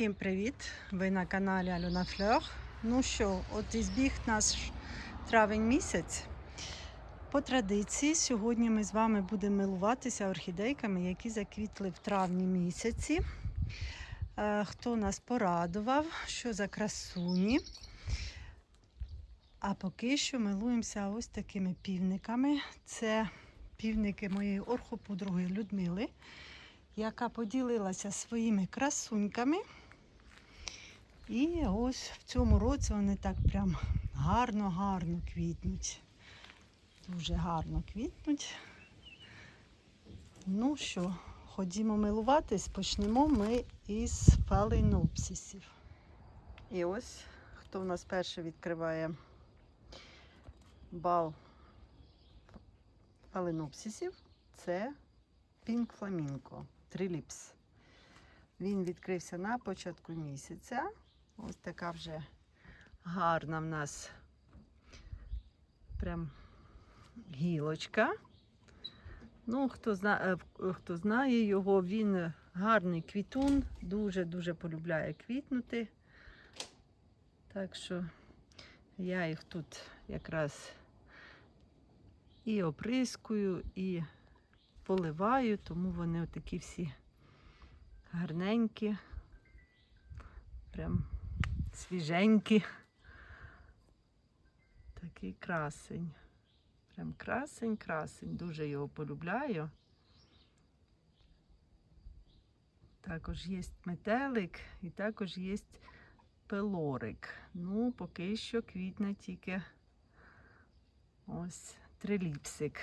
Всім привіт! Ви на каналі Альона Флер. Ну що, от і збіг наш травень місяць. По традиції, сьогодні ми з вами будемо милуватися орхідейками, які заквітли в травні місяці. Е, Хто нас порадував, що за красуні. А поки що милуємося ось такими півниками. Це півники моєї орхоподруги Людмили яка поділилася своїми красуньками. І ось в цьому році вони так прям гарно-гарно квітнуть. Дуже гарно квітнуть. Ну що, ходімо милуватись, почнемо ми із фаленопсисів. І ось хто в нас перший відкриває бал фаленопсисів, це Пінк Фламінко. Триліпс. Він відкрився на початку місяця. Ось така вже гарна в нас прям гілочка. Ну, хто, зна... е, хто знає його, він гарний квітун, дуже-дуже полюбляє квітнути. Так що я їх тут якраз і оприскую, і поливаю, тому вони отакі всі гарненькі, прям свіженькі. Такий красень. Прям красень, красень. Дуже його полюбляю. Також є метелик і також є пелорик. Ну, поки що квітне тільки ось триліпсик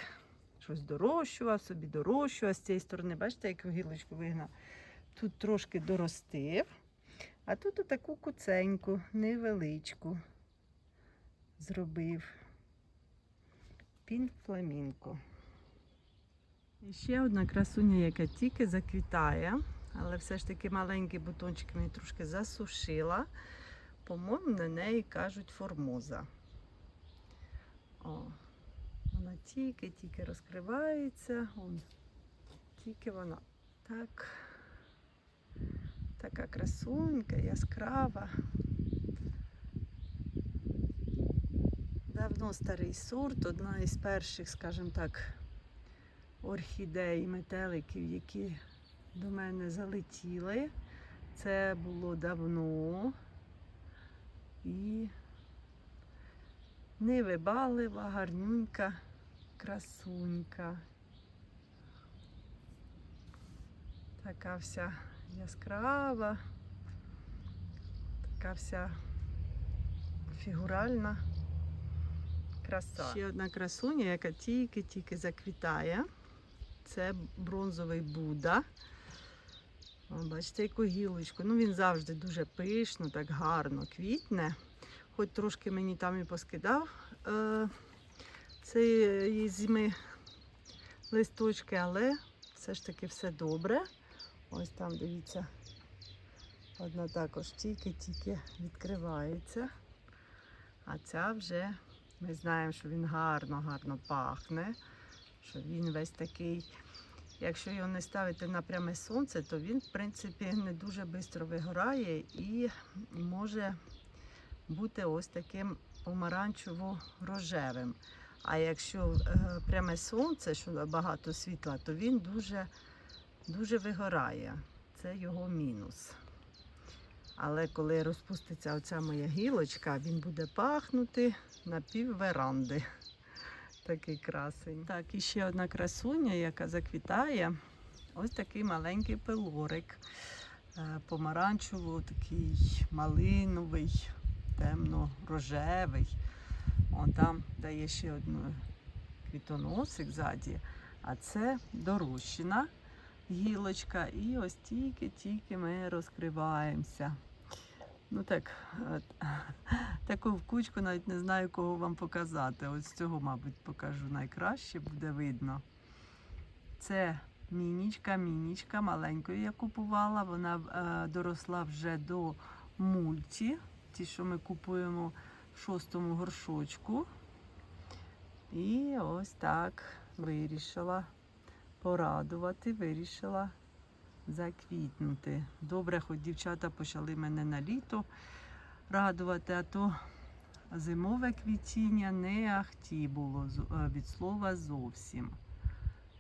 щось дорощував, собі дорощував з цієї сторони. Бачите, як гілочку вигнав. Тут трошки доростив, а тут отаку куценьку, невеличку зробив. Пін фламінко. І ще одна красуня, яка тільки заквітає, але все ж таки маленький бутончик мені трошки засушила. По-моєму, на неї кажуть формоза. О, вона тільки-тільки розкривається. Вон, тільки вона так, така красунька, яскрава. Давно старий сорт, одна із перших, скажімо так, орхідей, метеликів, які до мене залетіли. Це було давно. І невибалива, гарнюнька, красунька. Така вся яскрава, така вся фігуральна краса. Ще одна красуня, яка тільки-тільки заквітає. Це бронзовий Будда. О, бачите, яку гілочку. Ну, він завжди дуже пишно, так гарно квітне. Хоч трошки мені там і поскидав е, цієї зими листочки, але все ж таки все добре. Ось там, дивіться, одна також тільки-тільки відкривається. А ця вже ми знаємо, що він гарно-гарно пахне, що він весь такий. Якщо його не ставити на пряме сонце, то він, в принципі, не дуже швидко вигорає і може бути ось таким помаранчево-рожевим. А якщо е, пряме сонце, що багато світла, то він дуже, дуже вигорає. Це його мінус. Але коли розпуститься оця моя гілочка, він буде пахнути на пів веранди. Такий красень. Так, і ще одна красуня, яка заквітає. Ось такий маленький пилорик. Е, Помаранчево, такий малиновий, темно-рожевий. Он там дає ще одну квітоносик ззаді. А це дорощена гілочка. І ось тільки-тільки ми розкриваємося. Ну так, от, таку в кучку навіть не знаю, кого вам показати. Ось цього, мабуть, покажу найкраще, буде видно. Це мінічка, мінічка, маленькою я купувала. Вона е, доросла вже до мульті, ті, що ми купуємо в шостому горшочку. І ось так вирішила порадувати, вирішила заквітнути. Добре, хоч дівчата почали мене на літо радувати, а то зимове квітіння не ахті було е, від слова зовсім.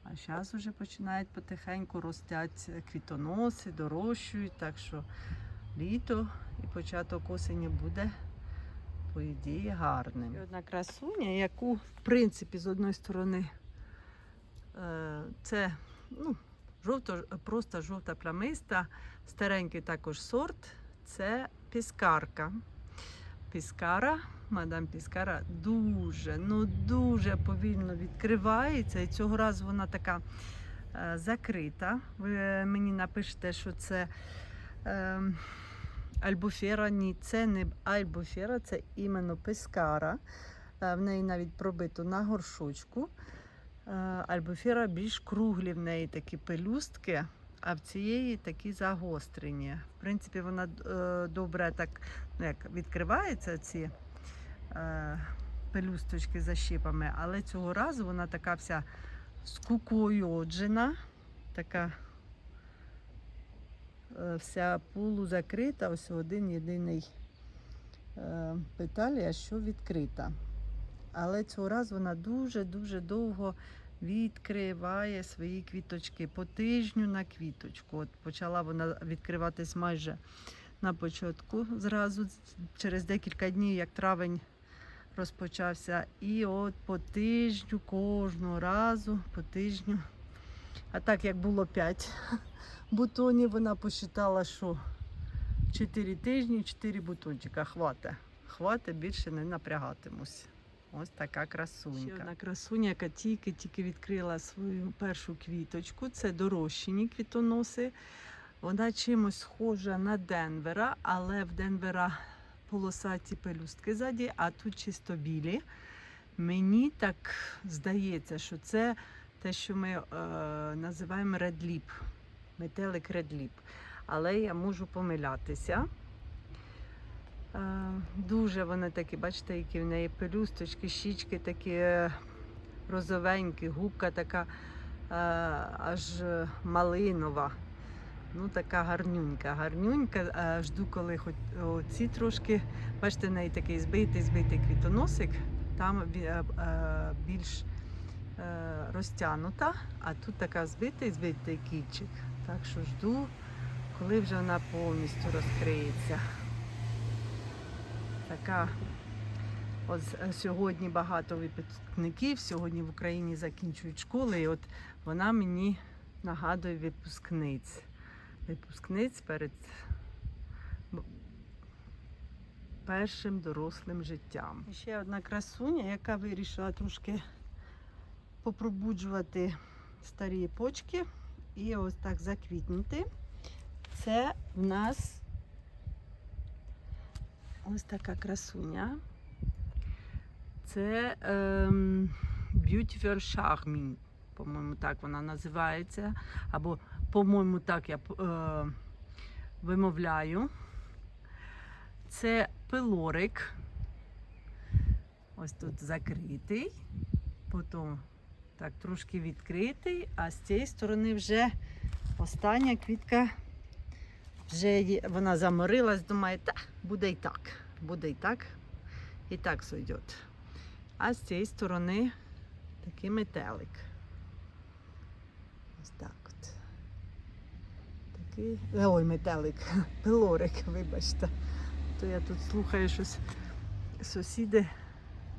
А зараз вже починають потихеньку ростять квітоноси, дорощують, так що літо і початок осені буде, по ідеї, гарним. І одна красуня, яку, в принципі, з одної сторони, це ну, жовто, просто жовта плямиста, старенький також сорт, це піскарка. Піскара, мадам Піскара дуже, ну дуже повільно відкривається. І цього разу вона така е, закрита. Ви мені напишете, що це е, альбуфера. Ні, це не альбуфера, це іменно пескара. Е, в неї навіть пробито на горшочку. Е, альбуфера більш круглі, в неї такі пелюстки, а в цієї такі загострені. В принципі, вона е, добре так ну, як відкриваються ці е, пелюсточки за щипами, але цього разу вона така вся скукойоджена, така вся полузакрита, ось один єдиний петалія, що відкрита. Але цього разу вона дуже-дуже довго відкриває свої квіточки по тижню на квіточку. От почала вона відкриватись майже на початку зразу, через декілька днів, як травень розпочався. І от по тижню кожного разу, по тижню. А так як було 5 бутонів, вона посчитала, що 4 тижні, 4 бутончика. Хвата. Хвата, більше не напрягатимусь. Ось така красунька. Ще одна красуня, яка тільки-тільки відкрила свою першу квіточку. Це дорощені квітоноси. Вона чимось схожа на Денвера, але в Денвера полосаті пелюстки ззаді, а тут чисто білі. Мені так здається, що це те, що ми е, називаємо редліп, метелик редліп. Але я можу помилятися. Дуже вони такі, бачите, які в неї пелюсточки, щічки такі е, розовенькі, губка така е, аж малинова. Ну, така гарнюнька, гарнюнька. Е, Жду, коли хоч ці трошки, бачите, в неї такий збитий, збитий квітоносик, там більш розтягнута, а тут така збитий, збитий кінчик. Так що жду, коли вже вона повністю розкриється. Така от е, сьогодні багато випускників, сьогодні в Україні закінчують школи, і от вона мені нагадує випускниць. Випускниць перед першим дорослим життям. І Ще одна красуня, яка вирішила трошки попробуджувати старі почки і ось так заквітнути. Це в нас ось така красуня. Це ем, Beautiful Charming, по-моєму, так вона називається. Або, по-моєму, так я е, вимовляю. Це пилорик. Ось тут закритий. Потім так трошки відкритий, а з цієї сторони вже остання квітка. Вже вона заморилась, думає, та буде і так, буде і так, і так сойде. А з цієї сторони такий метелик. Ось так от. Такий. Ой, метелик, пилорик, вибачте. То я тут слухаю щось. Сусіди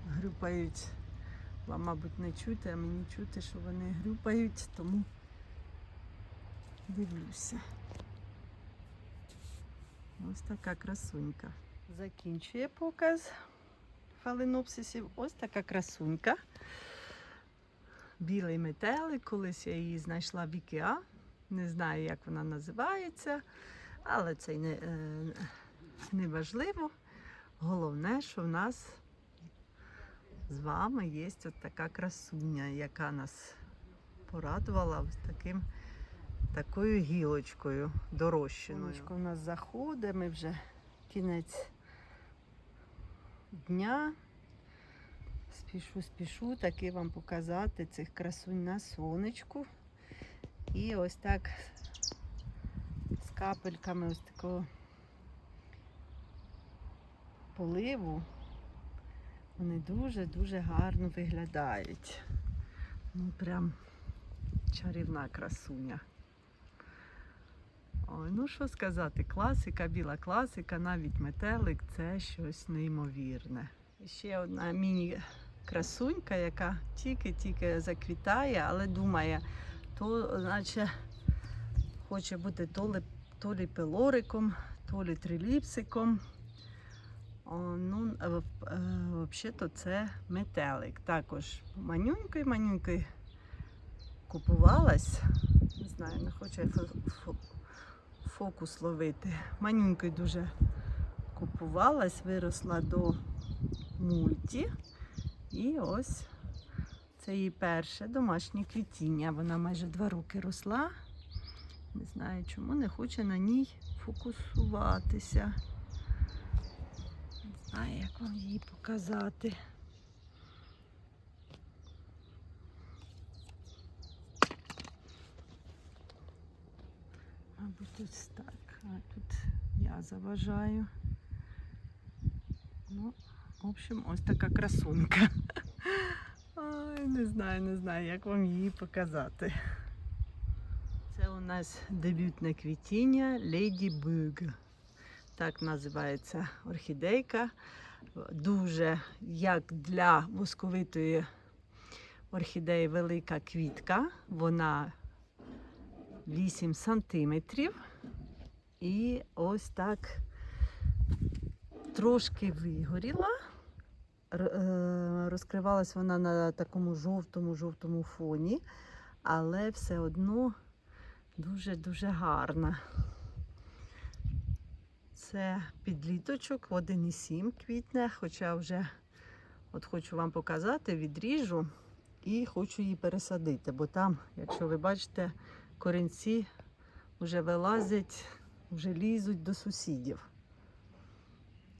грюпають. Вам, мабуть, не чути, а мені чути, що вони грюпають, тому дивлюся. Ось така красунька. Закінчує показ фаленопсисів. Ось така красунька. Білий метелик. Колись я її знайшла в Ікеа. Не знаю, як вона називається, але це не, е, не важливо. Головне, що в нас з вами є от така красуня, яка нас порадувала таким, такою гілочкою дорощеною. Сонечко у нас заходить, ми вже кінець дня. Спішу, спішу таки вам показати цих красунь на сонечку. І ось так з капельками ось такого поливу. Вони дуже-дуже гарно виглядають. Ну, прям чарівна красуня. Ой, ну що сказати, класика, біла класика, навіть метелик це щось неймовірне. Ще одна міні-красунька, яка тільки-тільки заквітає, але думає, то наче хоче бути то ли, то лі пелориком, то лі триліпсиком. О, ну, е, в- е, взагалі-то це метелик. Також манюнькою, манюнькою купувалась. Не знаю, не хочу я фокус ловити. Манюнькою дуже купувалась, виросла до мульті. І ось це її перше домашнє квітіння. Вона майже два роки росла. Не знаю, чому не хоче на ній фокусуватися. Не знаю, як вам її показати. Мабуть, тут так, а тут я заважаю. Ну, в общем, ось така красунька. Ой, не знаю, не знаю, як вам її показати. Це у нас дебютне квітіння Lady Bug. Так називається орхідейка. Дуже як для восковитої орхідеї велика квітка. Вона 8 сантиметрів. І ось так трошки вигоріла. Е, Розкривалась вона на такому жовтому-жовтому фоні, але все одно дуже-дуже гарна. Це підліточок 1,7 квітня, хоча вже от хочу вам показати, відріжу і хочу її пересадити, бо там, якщо ви бачите, корінці вже вилазять, вже лізуть до сусідів.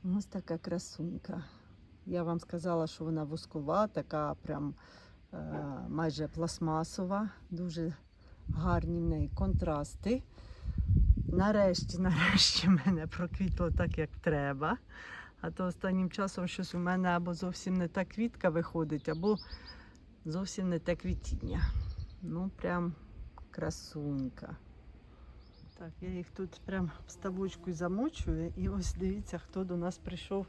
Ось така красунька. Я вам сказала, що вона воскова, така прям е, майже пластмасова, дуже гарні в неї контрасти. Нарешті, нарешті, мене проквітло так, як треба. А то останнім часом щось у мене або зовсім не та квітка виходить, або зовсім не те квітіння. Ну, прям красунька. Так, я їх тут прям в ставочку замочую. І ось дивіться, хто до нас прийшов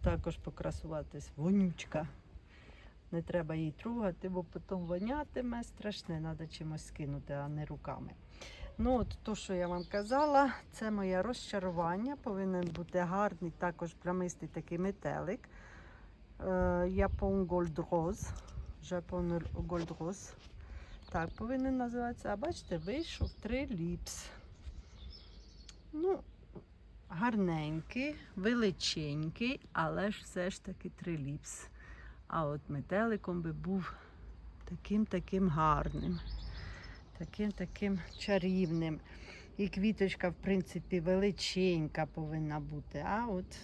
також покрасуватись. Вонючка. Не треба її трогати, бо потім вонятиме страшне, треба чимось скинути, а не руками. Ну, от то, що я вам казала, це моє розчарування. Повинен бути гарний, також плямистий такий метелик. Япон Gold Rose. Japan Gold Rose. Так, повинен називатися. А бачите, вийшов три ліпс. Ну, гарненький, величенький, але ж все ж таки три ліпс. А от метеликом би був таким таким гарним, таким таким чарівним. І квіточка, в принципі, величенька повинна бути. А от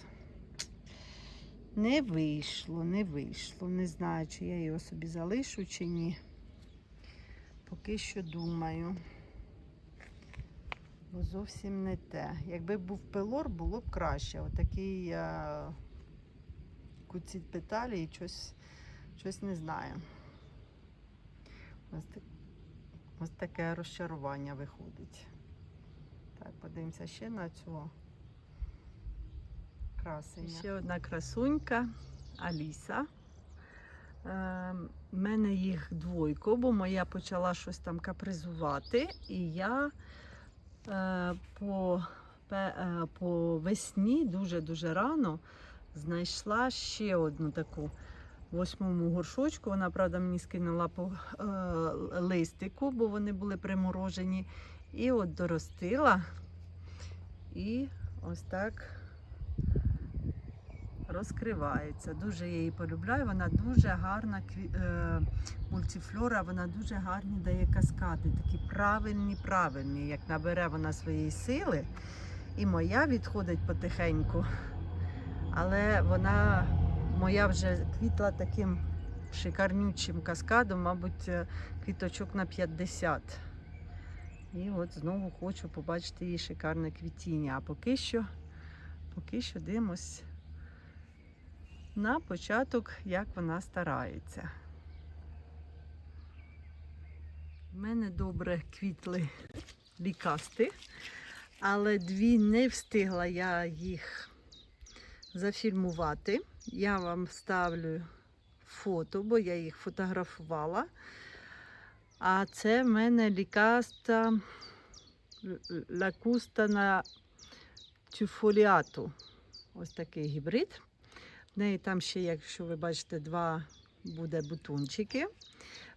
не вийшло, не вийшло. Не знаю, чи я його собі залишу, чи ні. Поки що думаю. Бо зовсім не те. Якби був пилор, було б краще. Отакий е, куціт петалі і щось, щось не знаю. Ось, ось таке розчарування виходить. Так, подивимося ще на цього красення. Ще одна красунька Аліса. Е, в мене їх двойко, бо моя почала щось там капризувати, і я е, по, е, по весні дуже-дуже рано знайшла ще одну таку восьмому горшочку. Вона, правда, мені скинула по е, листику, бо вони були приморожені. І от доростила. І ось так розкривається. Дуже я її полюбляю. Вона дуже гарна е, мультифлора, вона дуже гарні дає каскади, такі правильні, правильні. Як набере вона своєї сили, і моя відходить потихеньку. Але вона моя вже квітла таким шикарнючим каскадом, мабуть, е, квіточок на 50. І от знову хочу побачити її шикарне квітіння. А поки що, поки що дивимось на початок, як вона старається. У мене добре квітли лікасти, але дві не встигла я їх зафільмувати. Я вам ставлю фото, бо я їх фотографувала. А це в мене лікаста лакуста на тюфоліату. Ось такий гібрид. В неї там ще, якщо ви бачите, два буде бутончики.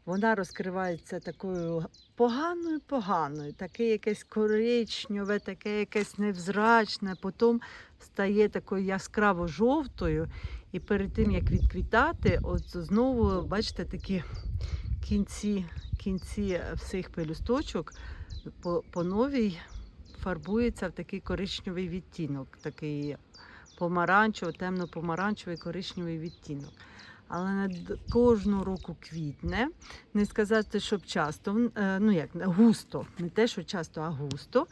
Вона розкривається такою поганою, поганою, таке якесь коричневе, таке якесь невзрачне, потім стає такою яскраво жовтою. І перед тим як відквітати, от знову бачите такі кінці, кінці всіх пелюсточок по, по новій фарбується в такий коричневий відтінок, такий помаранчевий, темно-помаранчевий коричневий відтінок. Але не д- кожного року квітне. Не сказати, щоб часто, е, ну як густо, не те, що часто, а густо.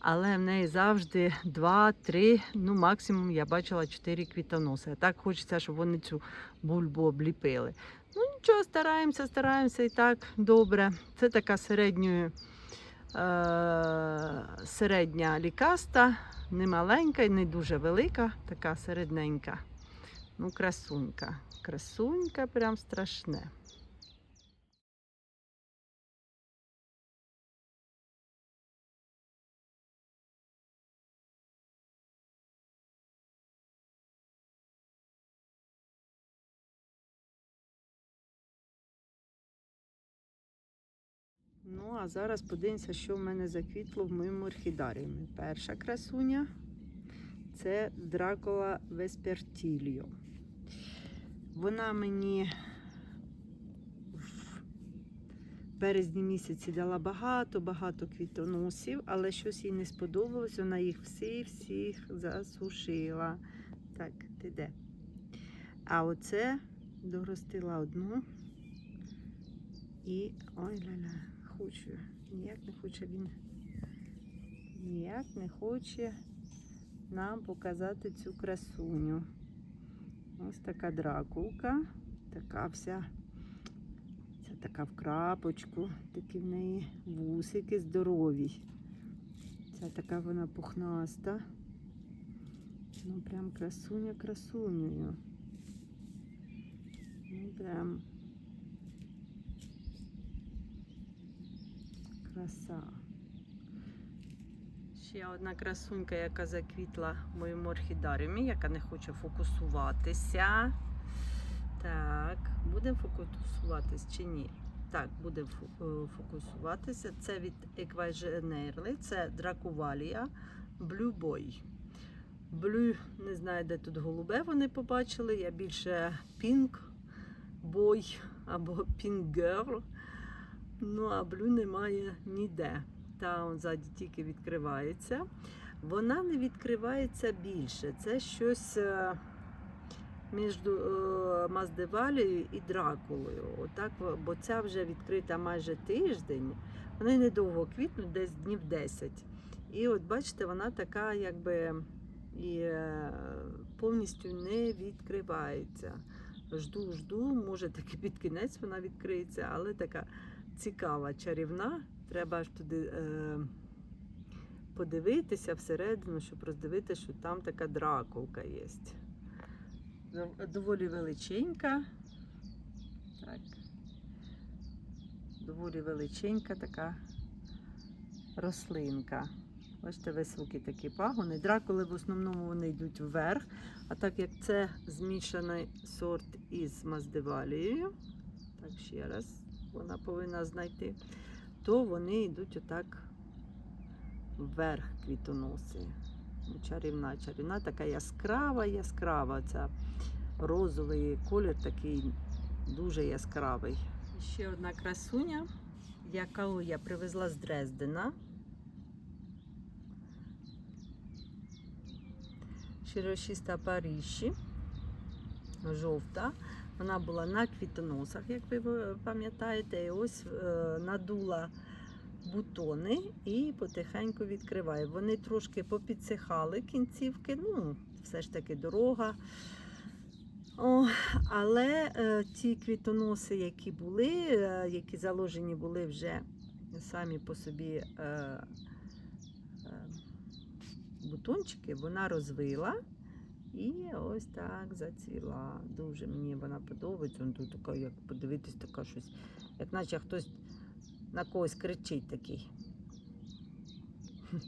Але в неї завжди два-три, ну максимум я бачила чотири квітоноси. А так хочеться, щоб вони цю бульбу обліпили. Ну нічого, стараємося, стараємося і так добре. Це така середньої, е, середня лікаста, не маленька і не дуже велика, така середненька. Ну, красунька. Красунька прям страшне. Ну, а зараз подивимося, що в мене заквітло в моєму орхідаріумі. Перша красуня це Дракула Веспертіліо. Вона мені в березні місяці дала багато-багато квітоносів, але щось їй не сподобалось. Вона їх всіх-всіх засушила. Так, ти? А оце доростила одну. І ой хочу. Ніяк не хоче він. Ніяк не хоче нам показати цю красуню. Ось така дракулка, така вся, ця така в крапочку, такі в неї вусики здорові. Ця така вона пухнаста. Ну прям красуня красунею. Ну прям краса. Ще одна красунька, яка заквітла в моєму орхідаріумі, яка не хоче фокусуватися. Так, будемо фокусуватись чи ні? Так, будемо е, фокусуватися. Це від Еквайженерли, це Дракувалія Boy. Blue, не знаю, де тут голубе вони побачили. Я більше Pink Boy або Girl. Ну, а Blue немає ніде та он ззаді тільки відкривається. Вона не відкривається більше. Це щось е, між е, Маздевалією і Дракулою. Отак, бо ця вже відкрита майже тиждень. Вони недовго квітнуть, десь днів 10. І от бачите, вона така, якби і е, повністю не відкривається. Жду, жду, може таки під кінець вона відкриється, але така цікава, чарівна. Треба аж туди е, подивитися всередину, щоб роздивитися, що там така дракулка є. Доволі величенька. Так. Доволі величенька така рослинка. Бачите, високі такі пагони. Дракули в основному вони йдуть вверх, а так як це змішаний сорт із маздевалією, так ще раз вона повинна знайти, то вони йдуть отак вверх квітоноси. Ну, Чарівна, чарівна, така яскрава, яскрава. Ця розовий колір такий дуже яскравий. Ще одна красуня, яку я привезла з Дрездена. Широшіста Паріші, жовта. Вона була на квітоносах, як ви пам'ятаєте, і ось е, надула бутони і потихеньку відкриваю. Вони трошки попідсихали кінцівки, ну, все ж таки дорога. О, але е, ті квітоноси, які були, е, які заложені були вже самі по собі е, е, бутончики, вона розвила. І ось так зацвіла. Дуже мені вона подобається. Вона тут така, як подивитись, така щось, як наче хтось на когось кричить такий.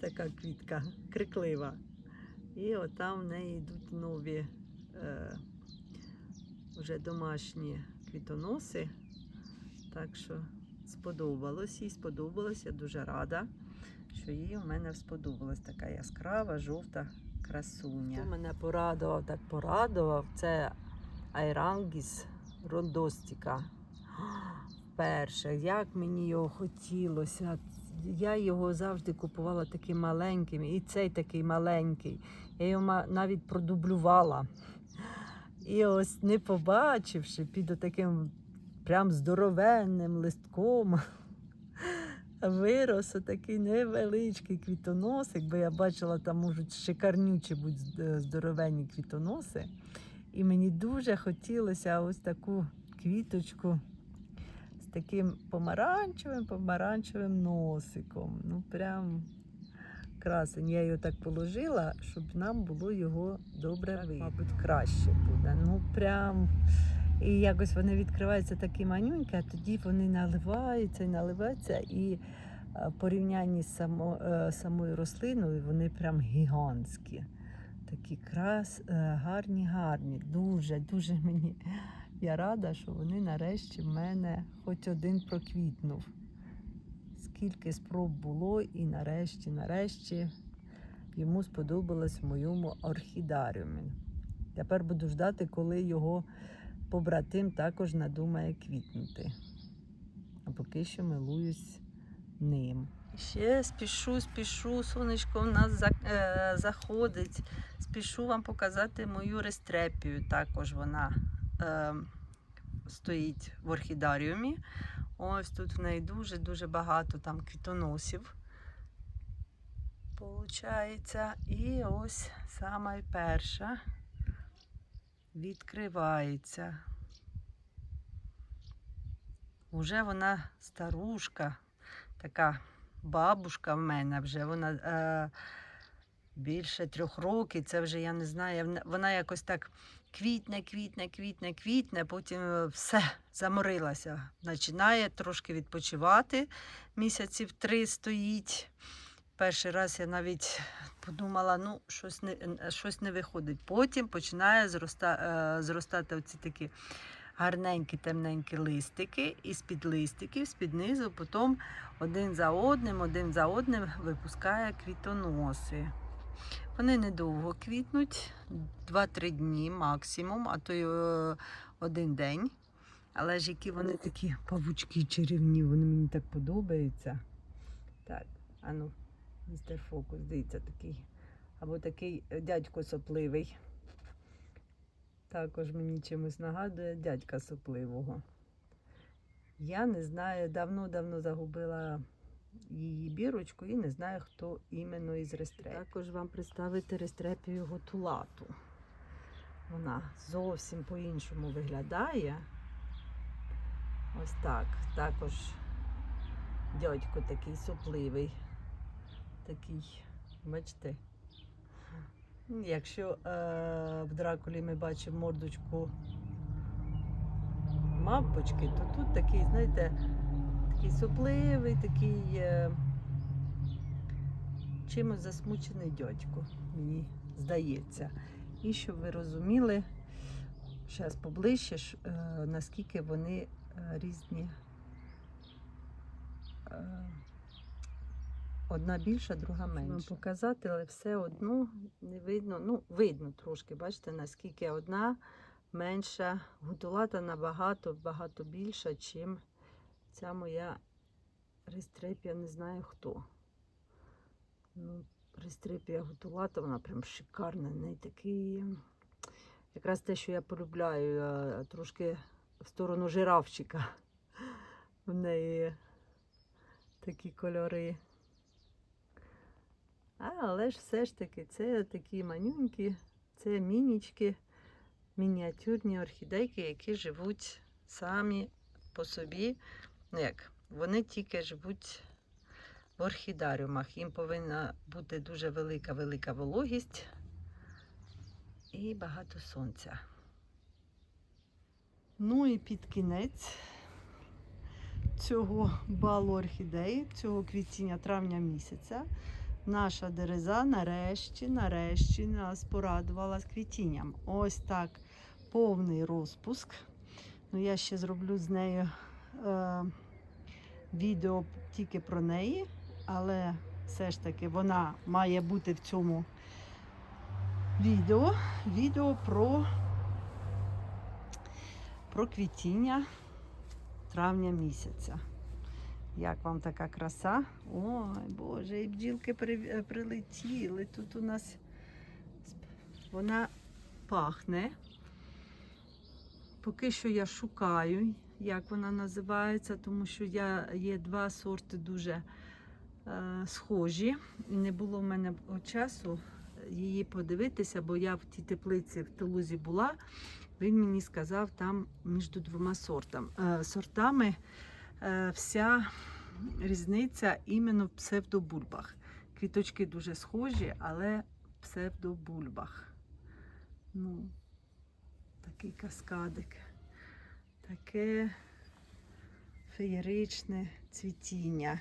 така квітка, криклива. І отам в неї йдуть нові е, вже домашні квітоноси. Так що сподобалось, їй сподобалось, я дуже рада, що їй у мене сподобалась така яскрава, жовта красуня. Хто мене порадував, так порадував. Це Айрангіс Рондостіка. Перше, як мені його хотілося. Я його завжди купувала таким маленьким, і цей такий маленький. Я його навіть продублювала. І ось не побачивши під таким прям здоровенним листком, вирос такий невеличкий квітоносик, бо я бачила, там можуть шикарнючі бути здоровенні квітоноси. І мені дуже хотілося ось таку квіточку з таким помаранчевим, помаранчевим носиком. Ну, прям красень. Я його так положила, щоб нам було його добре. Мабуть, краще буде. Ну, прям. І якось вони відкриваються такі манюнькі, а тоді вони наливаються і наливаються. І е, в порівнянні з само, е, самою рослиною вони прям гігантські. Такі крас, е, гарні, гарні. Дуже, дуже мені. Я рада, що вони нарешті в мене хоч один проквітнув. Скільки спроб було, і нарешті, нарешті йому сподобалось в моєму орхідаріумі. Тепер буду ждати, коли його побратим також надумає квітнути. А поки що милуюсь ним. Ще спішу, спішу, сонечко в нас е, заходить. Спішу вам показати мою рестрепію. Також вона е, стоїть в орхідаріумі. Ось тут в неї дуже-дуже багато там квітоносів. Получається. І ось сама перша відкривається. Уже вона старушка, така бабушка в мене вже. Вона е, більше трьох років. Це вже я не знаю. вона- якось так квітне, квітне, квітне, квітне, потім все заморилася. Починає трошки відпочивати. Місяців три стоїть. Перший раз я навіть подумала, ну, щось не, щось не виходить. Потім починає зроста, е, зростати оці такі гарненькі, темненькі листики, і з-під листиків, з-під низу, потім один за одним, один за одним випускає квітоноси. Вони недовго квітнуть, 2-3 дні максимум, а то й е, один день. Але ж які вони такі павучки чарівні, вони мені так подобаються. Так, а ну, містер Фокус, дивіться, такий. Або такий е, дядько сопливий. Також мені чимось нагадує дядька сопливого. Я не знаю, давно-давно загубила її бірочку і не знаю, хто іменно із рестрепів. Також вам представити рестрепію готулату. Вона зовсім по-іншому виглядає. Ось так. Також дядько такий сопливий. Такий, бачите, Якщо е, в Дракулі ми бачимо мордочку мавпочки, то тут такий, знаєте, такий сопливий, такий е, чимось засмучений дядько, мені здається. І щоб ви розуміли, зараз поближче, е, наскільки вони е, різні. Е, Одна більша, друга менша. Вам показати, але все одно не видно. Ну, видно трошки, бачите, наскільки одна менша. Гутулата набагато багато більша, чим ця моя рестрепія, не знаю хто. Ну, рестрепія гутулата, вона прям шикарна. В неї такий. Якраз те, що я полюбляю, трошки в сторону жирафчика. В неї такі кольори. Але ж все ж таки, це такі манюнькі, це мінічки, мініатюрні орхідейки, які живуть самі по собі. Ну як, вони тільки живуть в орхідаріумах. Їм повинна бути дуже велика велика вологість і багато сонця. Ну і під кінець цього балу орхідеї, цього квітіння травня місяця, наша дереза нарешті, нарешті нас порадувала з квітінням. Ось так повний розпуск. Ну, я ще зроблю з нею е, відео тільки про неї, але все ж таки вона має бути в цьому відео. Відео про, про квітіння травня місяця. Як вам така краса? Ой, Боже, і бджілки при, е, прилетіли. Тут у нас вона пахне. Поки що я шукаю, як вона називається, тому що я, є два сорти дуже е, схожі. Не було в мене часу її подивитися, бо я в тій теплиці в Тулузі була. Він мені сказав там між двома сортам, е, сортами вся різниця іменно в псевдобульбах. Квіточки дуже схожі, але псевдобульбах. Ну, такий каскадик. Таке феєричне цвітіння.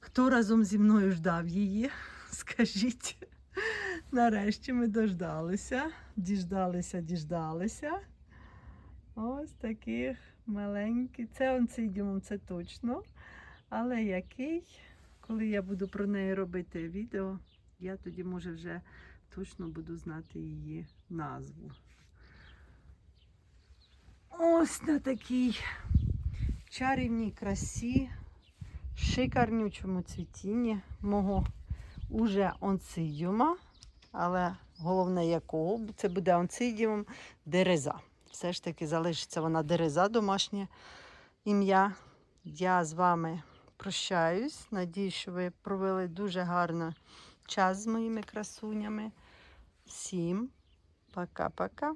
Хто разом зі мною ждав її? Скажіть. Нарешті ми дождалися, діждалися, діждалися. Ось таких маленький. Це онцидіум, це точно. Але який, коли я буду про неї робити відео, я тоді, може, вже точно буду знати її назву. Ось на такій чарівній красі, шикарнючому цвітінні мого уже онцидіума, але головне якого, це буде онцидіум дереза. Все ж таки залишиться вона дереза, домашнє ім'я. Я з вами прощаюсь. Надію, що ви провели дуже гарно час з моїми красунями. Всім пока-пока.